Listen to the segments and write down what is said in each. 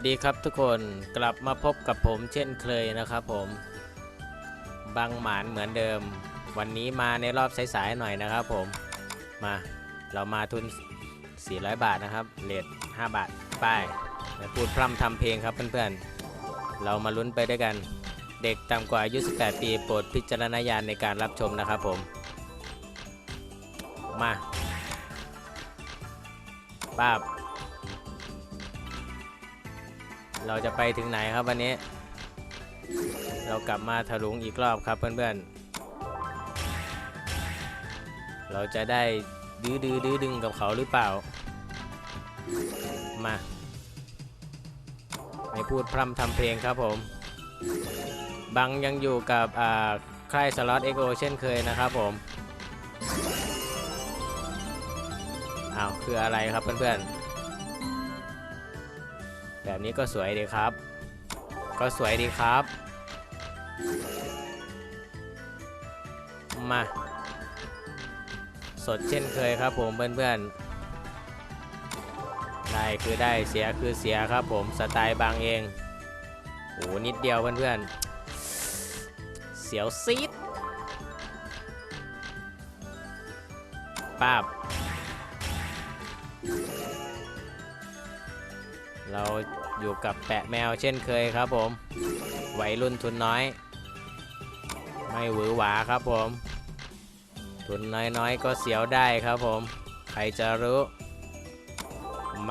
สวัสดีครับทุกคนกลับมาพบกับผมเช่นเคยนะครับผมบังหมานเหมือนเดิม วันนี้มาในรอบสายๆหน่อยนะครับผมมาเรามาทุน 400 บาทนะครับเลท5บาทป้ายพูดพร่ำทำเพลงครับเพื่อนๆ เรามาลุ้นไปด้วยกัน เด็กต่ำกว่าอายุ 18 ปีโปรดพิจารณญาณในการรับชมนะครับผมมาป้าบ เราจะไปถึงไหนครับวันนี้ เรากลับมาถลุงอีกรอบครับเพื่อนๆ เราจะได้ดื้อดื้อดื้อดึงกับเขาหรือเปล่า มา ไม่พูดพร่ำทำเพลงครับผม บังยังอยู่กับค่ายสล็อตเอ็กโอเช่นเคยนะครับผม อ้าว คืออะไรครับเพื่อนๆ แบบนี้ก็สวยดีครับ ก็สวยดีครับ มา สดเช่นเคยครับผมเพื่อนๆ ได้คือได้เสียคือเสียครับผมสไตล์บางเองโหนิดเดียวเพื่อนๆ เสียวซีดป้าบ เราอยู่กับแปะแมวเช่นเคยครับผมวัยรุ่นทุนน้อย ไม่หวือหวาครับผม ทุนน้อยๆ ก็เสียวได้ครับผม ใครจะรู้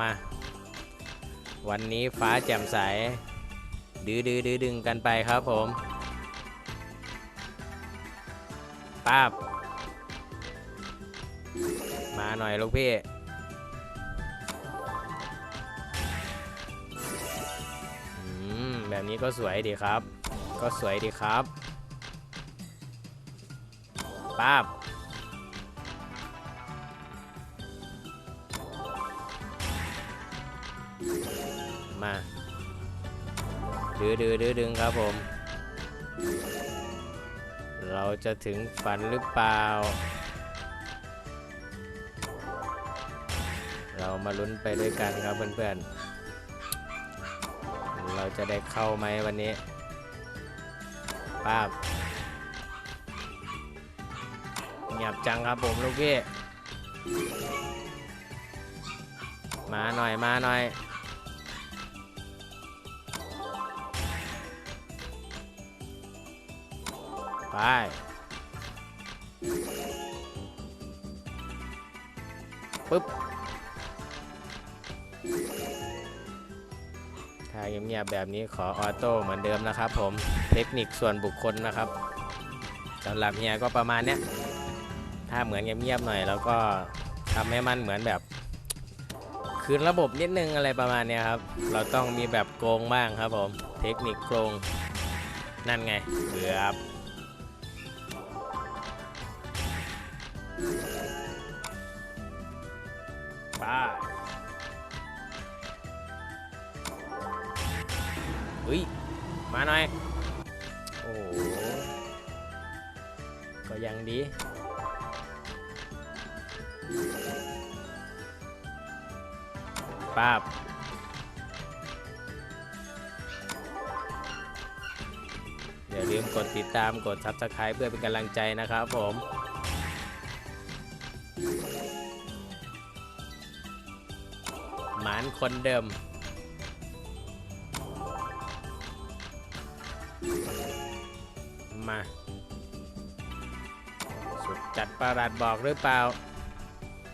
มา วันนี้ฟ้าแจ่มใส ดื้อดื้อดื้อดึงกันไปครับผมป้าบมาหน่อยลูกพี่ นี้ก็สวยดีครับ ก็สวยดีครับป้าบมาดื้อดื้อดื้อดึงครับผม เราจะถึงฝันหรือเปล่า เรามาลุ้นไปด้วยกันครับเพื่อนๆ จะได้เข้าไหมวันนี้ป้าบเงียบจังครับผมลูกพี่ มาหน่อยมาหน่อย ไปปึ๊บ ถ้าเงียบๆแบบนี้ขอออโต้เหมือนเดิมนะครับผมเทคนิคส่วนบุคคลนะครับสำหรับเฮียก็ประมาณเนี้ยถ้าเหมือนเงียบๆหน่อยแล้วก็ทำให้มันเหมือนแบบคืนระบบนิดนึงอะไรประมาณเนี้ยครับ เราต้องมีแบบโกงบ้างครับผม เทคนิคโกง นั่นไงเกือบไป ฮ้ย มาหน่อย โอ้ก็ยังดี ปาบอย่าลืมกดติดตามกด Subscribe เพื่อเป็นกำลังใจนะครับผม หมานคนเดิม มา สุดจัดประหลัดบอกหรือเปล่า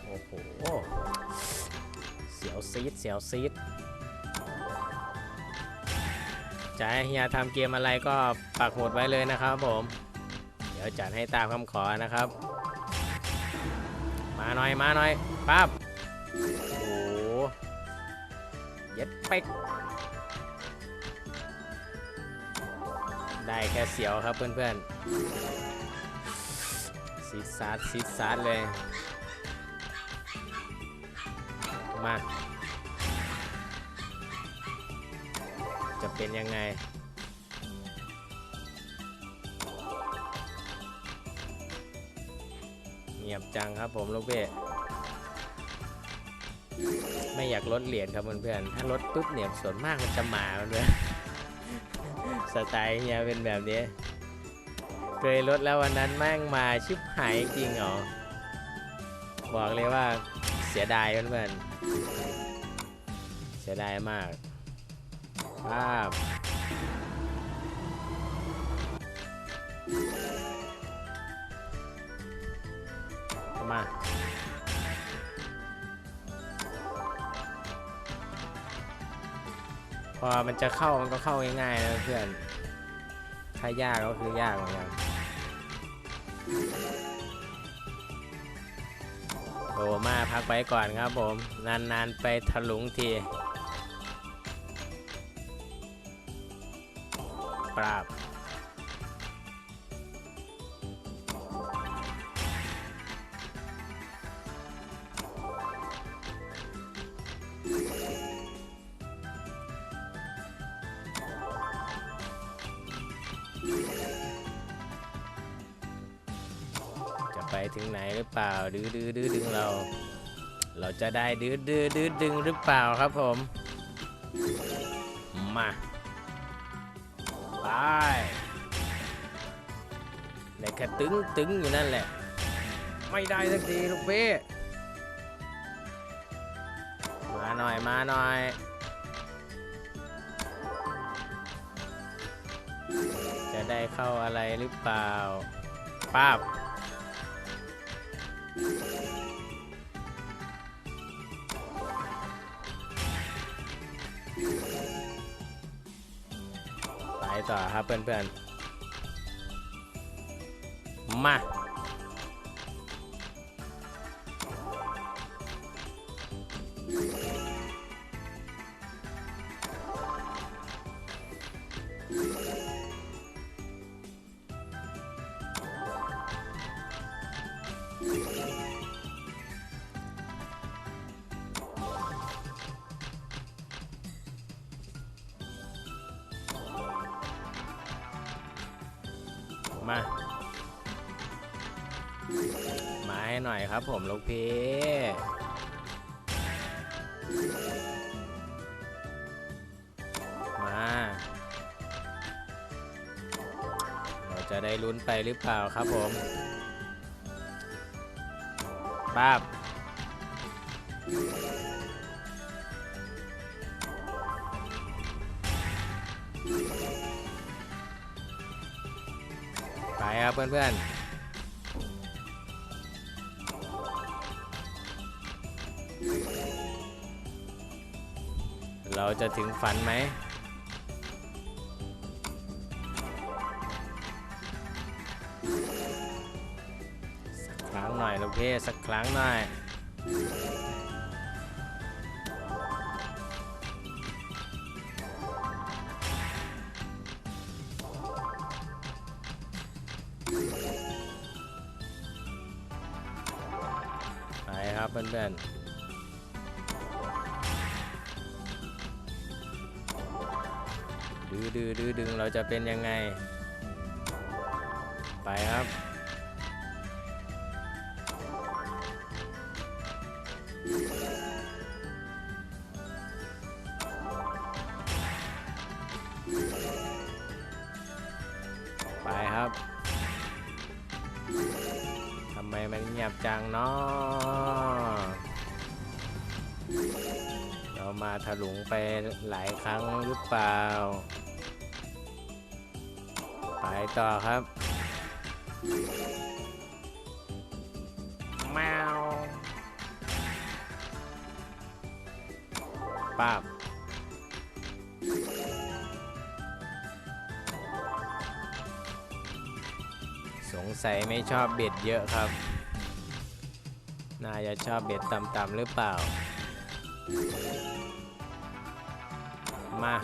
โอ้โห เสียวซีดเสียวซีดจะให้เฮียทำเกมอะไรก็ปักหมุดไว้เลยนะครับผม เดี๋ยวจัดให้ตามคำขอนะครับ มาหน่อยมาหน่อยปั๊บโอ้โหเย็ดเป็ก ได้แค่เสียวครับเพื่อนๆซีดซาดซีดซาดเลย มา จะเป็นยังไงเงียบจังครับผมลูกเพ่ไม่อยากลดเหรียญครับเพื่อนๆถ้าลดปุ๊บเนี่ยส่วนมากมันจะมาเพื่อน สไตล์เฮียเป็นแบบนี้ เคยลดแล้ววันนั้นแม่งมาชิบหายจริงเหรอ บอกเลยว่าเสียดายเพื่อนๆเสียดายมากภาพมา พอมันจะเข้ามันก็เข้าง่ายๆนะเพื่อน ถ้ายากก็คือยากเหมือนกันโอ้มาพักไว้ก่อนครับผม นานๆไปถลุงทีปราบ ถึงไหนหรือเปล่าดื้อดื้อดื้อดึงเรา เราจะได้ดื้อดื้อดื้อดึงหรือเปล่าครับผม มาไปได้แค่ตึงตึงอยู่นั่นแหละ ไม่ได้สักทีลูกเป้มาหน่อยมาหน่อยจะได้เข้าอะไรหรือเปล่าป้าบ ไปต่อครับเพื่อนๆ มา มา มาให้หน่อยครับผมลูกพี่มา เราจะได้ลุ้นไปหรือเปล่าครับผมป้าบ ครับเพื่อนๆ เราจะถึงฝันไหมสักครั้งหน่อยลูกพี่สักครั้งหน่อย ครับเพื่อนๆดื้อดื้อดื้อดึงเราจะเป็นยังไง ไปครับ ไปครับ ทำไมมันเงียบจังเนาะ ถลุงไปหลายครั้งหรือเปล่า ไปต่อครับแมวป้าบสงสัยไม่ชอบเบ็ดเยอะครับ น่าจะชอบเบ็ดต่ำๆหรือเปล่า มา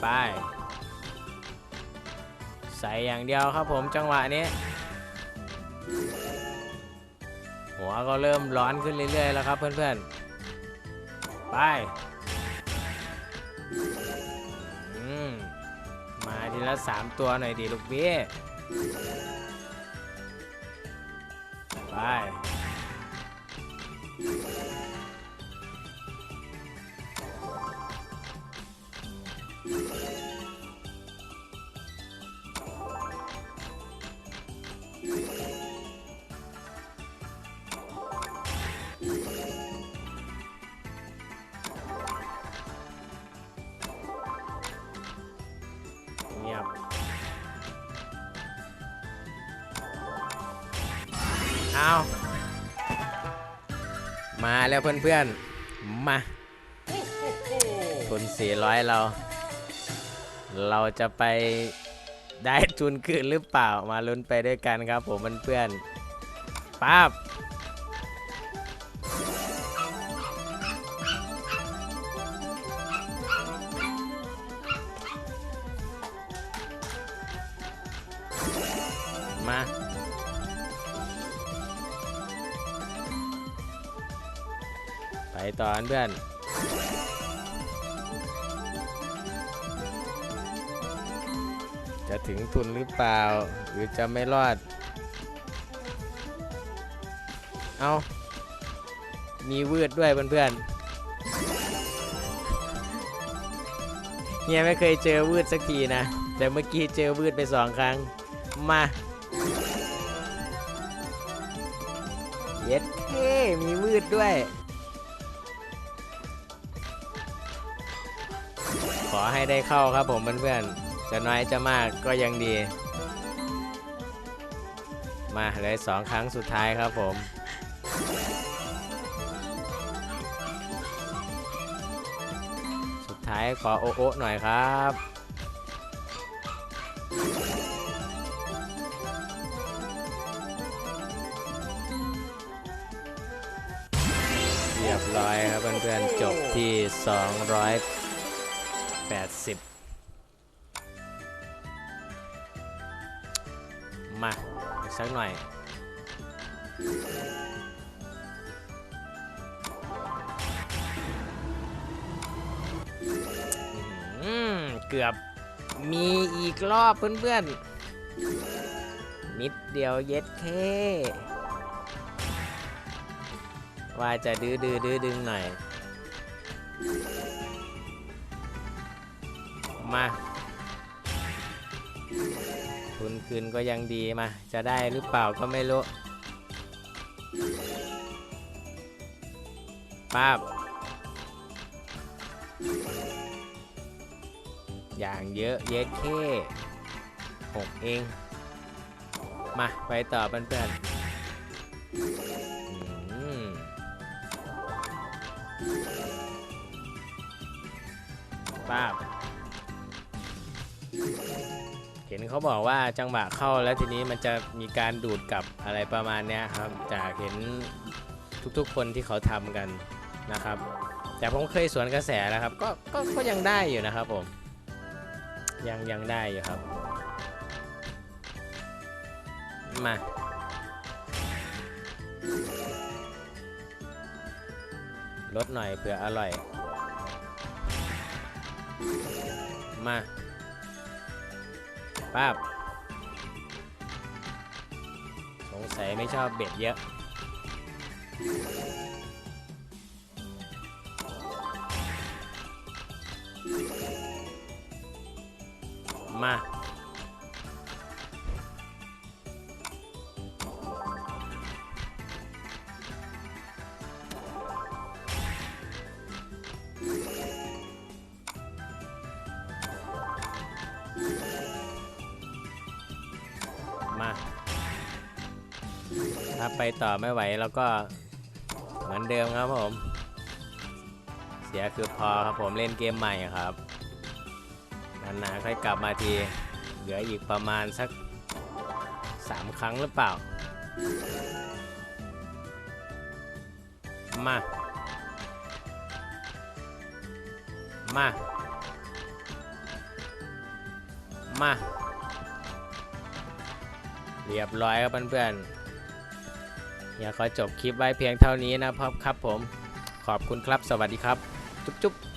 ไป ใส่อย่างเดียวครับผมจังหวะนี้ หัวก็เริ่มร้อนขึ้นเรื่อยๆแล้วครับเพื่อนๆ ไปมมาทีละสามตัวหน่อยดิลูกพี่ไป เงียบเอามาแล้วเพื่อนๆ มาทุน400 เรา เราจะไปได้ทุนคืนหรือเปล่ามาลุ้นไปด้วยกันครับ ผมเพื่อนๆป๊าบมาไปต่อเพื่อน จะถึงทุนหรือเปล่า หรือจะไม่รอด เอามีวืดด้วยเพื่อนๆเฮียไม่เคยเจอวืดสักทีนะ แต่เมื่อกี้เจอวืดไปสองครั้ง มาเย็ดเท่มีวืดด้วย ขอให้ได้เข้าครับผมเพื่อนๆ จะน้อยจะมากก็ยังดี มาเหลยสองครั้งสุดท้ายครับผม สุดท้ายขอโอโอะหน่อยครับเรียบร้อยครับเพื่อนๆจบที่ 280 มา อีกสักหน่อยอืมเกือบมีอีกรอบเพื่อนๆ นิดเดียวเย็ดเคว่าจะดื้อดื้อดื้อดึงหน่อย มา ทุนคืนก็ยังดีมา จะได้หรือเปล่าก็ไม่รู้ป้าบอย่างเยอะเย็ดเค่หกเอง มาไปต่อเพื่อนๆป้าบ เห็นเขาบอกว่าจังหวะเข้าแล้วทีนี้มันจะมีการดูดกลับอะไรประมาณเนี้ยครับ จากเห็นทุกๆคนที่เขาทำกันนะครับ แต่ผมเคยสวนกระแสแล้วครับก็ก็ก็ยังได้อยู่นะครับผม ยังยังได้อยู่ครับ มาลดหน่อยเผื่ออร่อย มา ป้าบสงสัยไม่ชอบเบ็ดเยอะ มา ถ้าไปต่อไม่ไหวแล้วก็เหมือนเดิมครับผม เสียคือพอครับผมเล่นเกมใหม่ครับ นานๆค่อยกลับมาที เหลืออีกประมาณสักสามครั้งหรือเปล่า มา มา มา เรียบร้อยครับเพื่อนๆ อย่าขอจบคลิปไว้เพียงเท่านี้นะครับครับผม ขอบคุณครับ สวัสดีครับ จุ๊บๆ